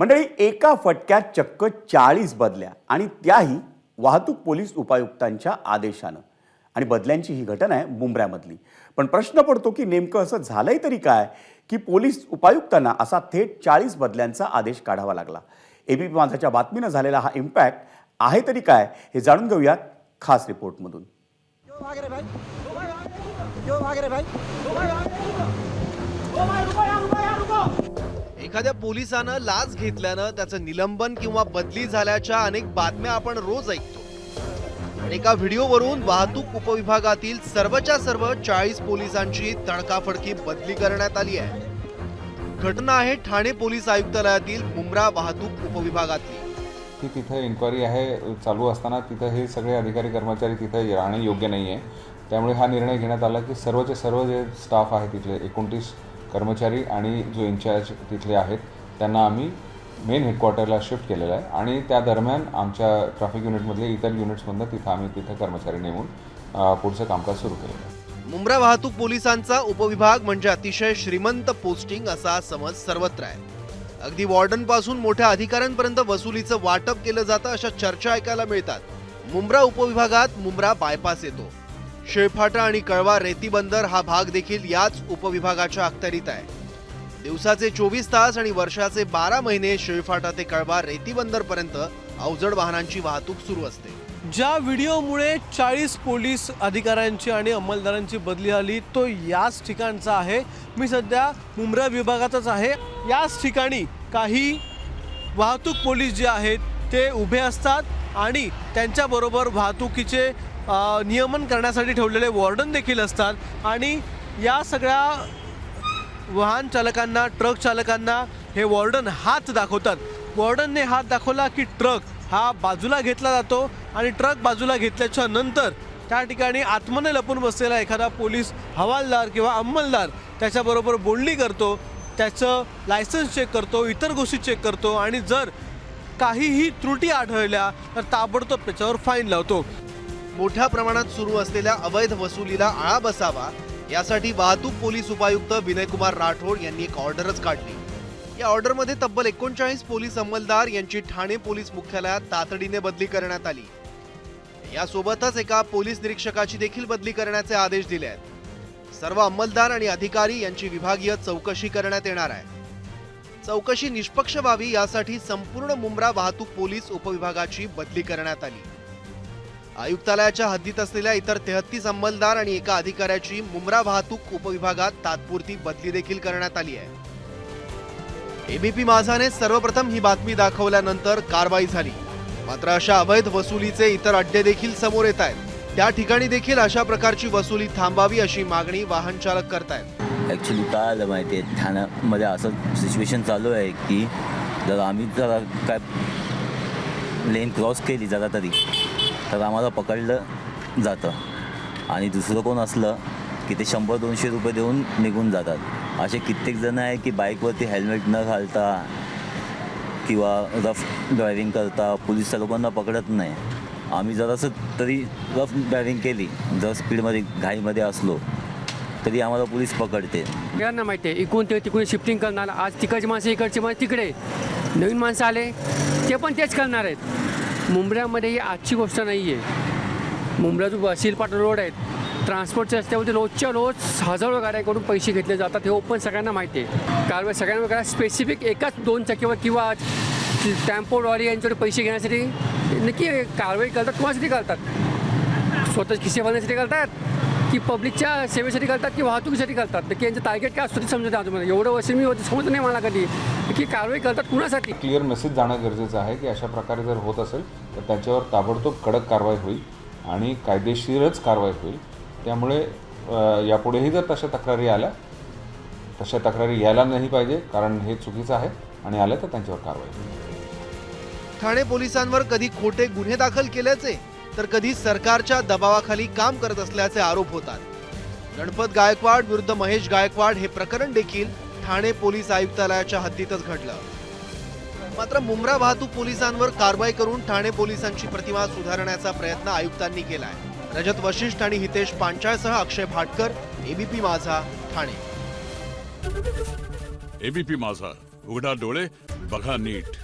मंडळी एका फटक्यात चक्क चाळीस बदल्या आणि त्याही वाहतूक पोलीस उपायुक्तांच्या आदेशानं आणि बदल्यांची ही घटना आहे मुंब्र्यामधली पण प्रश्न पडतो की नेमकं असं झालंय तरी काय की पोलीस उपायुक्तांना असा थेट चाळीस बदल्यांचा आदेश काढावा लागला एबीपी माझाच्या बातमीनं झालेला हा इम्पॅक्ट आहे तरी काय हे जाणून घेऊयात खास रिपोर्टमधून भाग रे भाई भाग भाई एखाद्या पोलिसानं लाच घेतल्यानं त्याचं निलंबन किंवा बदली झाल्याच्या अनेक बातम्या आपण रोज ऐकतो. एका व्हिडिओवरून वाहतूक उपविभागातील सर्वच्या सर्व चाळीस पोलिसांची तडकाफडकी बदली करण्यात आली आहे. घटना आहे ठाणे पोलीस आयुक्तालयातील मुंब्रा वाहतूक उपविभागातली. की तिथे इन्क्वायरी आहे चालू असताना तिथं हे सगळे अधिकारी कर्मचारी तिथे राहणे योग्य नाही आहे त्यामुळे हा निर्णय घेण्यात आला की सर्वचे सर्व जे स्टाफ आहे तिथले एकोणतीस कर्मचारी आणि जो इन्चार्ज तिथले आहेत त्यांना आम्ही मेन हेडक्वार्टरला शिफ्ट केलेलं आहे. आणि त्या दरम्यान आमच्या ट्रॅफिक युनिटमधले इतर युनिट्समधनं तिथं आम्ही तिथं कर्मचारी नेमून पुढचं कामकाज सुरू केलेलं आहे. मुंब्रा वाहतूक पोलिसांचा उपविभाग म्हणजे अतिशय श्रीमंत पोस्टिंग असा समज सर्वत्र आहे. अगदी वॉर्डनपासून मोठ्या अधिकाऱ्यांपर्यंत वसुलीचं वाटप केलं जातं अशा चर्चा ऐकायला मिळतात. मुंब्रा उपविभागात मुंब्रा बायपास येतो. शेळफाटा आणि कळवा रेती बंदर हा भाग देखील याच उपविभागाच्या अखत्यारीत आहे. दिवसाचे चोवीस तास आणि वर्षाचे बारा महिने शेळफाटा ते कळवा रेती बंदर पर्यंत अवजड वाहनांची वाहतूक सुरू असते. ज्या व्हिडिओमुळे चाळीस पोलीस अधिकाऱ्यांची आणि अंमलदारांची बदली आली तो याच ठिकाणचा आहे. मी सध्या मुंब्रा विभागातच आहे. याच ठिकाणी काही वाहतूक पोलीस जे आहेत ते उभे असतात आणि त्यांच्याबरोबर वाहतुकीचे नियमन करण्यासाठी ठेवलेले वॉर्डन देखील असतात. आणि या सगळ्या वाहन चालकांना ट्रक चालकांना हे वॉर्डन हात दाखवतात. वॉर्डनने हात दाखवला की ट्रक हा बाजूला घेतला जातो आणि ट्रक बाजूला घेतल्याच्या नंतर त्या ठिकाणी आत्मने लपून बसलेला एखादा पोलीस हवालदार किंवा अंमलदार त्याच्याबरोबर बोलणी करतो त्याचं लायसन्स चेक करतो इतर गोष्टी चेक करतो आणि जर काहीही त्रुटी आढळल्या तर ताबडतोब त्याच्यावर फाईन लावतो. मोठ्या प्रमाणात सुरू असलेल्या अवैध वसुलीला आळा बसावा यासाठी वाहतूक पोलीस उपायुक्त विनयकुमार राठोड यांनी एक ऑर्डरच काढली. या ऑर्डरमध्ये तब्बल एकोणचाळीस पोलीस अंमलदार यांची ठाणे पोलीस मुख्यालयात तातडीने बदली करण्यात आली. यासोबतच एका पोलीस निरीक्षकाची देखील बदली करण्याचे आदेश दिले आहेत. सर्व अंमलदार आणि अधिकारी यांची विभागीय चौकशी करण्यात येणार आहे. चौकशी निष्पक्ष व्हावी यासाठी संपूर्ण मुंब्रा वाहतूक पोलीस उपविभागाची बदली करण्यात आली. आयुक्तालयाच्या हद्दीत असलेल्या इतर तेहतीस अंमलदार आणि एका अधिकाऱ्याची मुंब्रा वाहतूक उपविभागात तात्पुरती बदली देखील करण्यात आली आहे. एबीपी माझाने सर्वप्रथम ही बातमी दाखवल्यानंतर कारवाई झाली. मात्र अशा अवैध वसुलीचे इतर अड्डे देखील समोर येत आहेत. त्या ठिकाणी देखील अशा प्रकारची वसुली थांबावी अशी मागणी वाहन चालक करतायत. ॲक्च्युली काय आलं माहिती आहे ठाण्यामध्ये असं सिच्युएशन चालू आहे की जर आम्ही जरा काय लेन क्रॉस केली जरा तरी तर आम्हाला पकडलं जातं. आणि दुसरं कोण असलं की ते शंभर दोनशे रुपये देऊन निघून जातात. असे कित्येक जण आहे की बाईकवरती हेल्मेट न घालता किंवा रफ ड्रायव्हिंग करता पोलीस लोकांना पकडत नाही. आम्ही जरासं तरी रफ ड्रायव्हिंग केली. जर स्पीडमध्ये घाईमध्ये असलो तरी आम्हाला पोलीस पकडते. यांना माहिती आहे इकडून ते तिकडून शिफ्टिंग करणार. आज तिकडची माणसं इकडची माणसं तिकडे. नवीन माणसं आले ते पण तेच करणार आहेत. मुंबऱ्यामध्ये ही आजची गोष्ट नाही आहे मुंबऱ्याचं शिलपाट रोड आहेत. ट्रान्सपोर्टच्या रस्त्यावरती रोजच्या रोज हजारो गाड्याकडून पैसे घेतले जातात हे ओपन सगळ्यांना माहिती आहे. कारवाई सगळ्यांना करा. स्पेसिफिक एकाच दोन चाकीवर किंवा टॅम्पोवाली यांच्याकडे पैसे घेण्यासाठी नक्की कारवाई करतात कोणासाठी करतात? स्वतः खिसे भरण्यासाठी करतात? की पब्लिकच्या सेवेसाठी करतात की वाहतुकीसाठी करतात नक्की यांचं टार्गेट काय असतं ते समजत नाही तुम्हाला. एवढं वर्ष मी होतं समजत नाही मला कधी. की कारवाई करतात कुणासाठी? क्लिअर मेसेज जाणं गरजेचं आहे की अशा प्रकारे जर होत असेल तर त्याच्यावर ताबडतोब कडक कारवाई होईल आणि कायदेशीरच कारवाई होईल. त्यामुळे यापुढेही जर तशा तक्रारी आल्या तशा तक्रारी यायला नाही पाहिजे कारण हे चुकीचं आहे आणि आल्या तर त्यांच्यावर कारवाई होईल. ठाणे पोलिसांवर कधी खोटे गुन्हे दाखल केल्याचे? तर कधी सरकारच्या दबावाखाली काम करत असल्याचे आरोप होतात. गणपत गायकवाड विरुद्ध महेश गायकवाड हे प्रकरण देखील ठाणे पोलीस आयुक्तालयाच्या हद्दीतच घडलं. मात्र मुंब्रा वाहतूक पोलिसांवर कारवाई करून ठाणे पोलिसांची प्रतिमा सुधारण्याचा प्रयत्न आयुक्तांनी केलाय. रजत वशिष्ठ आणि हितेश पांचाळसह अक्षय भाटकर एबीपी माझा ठाणे. एबीपी माझा उघडा डोळे बघा नीट.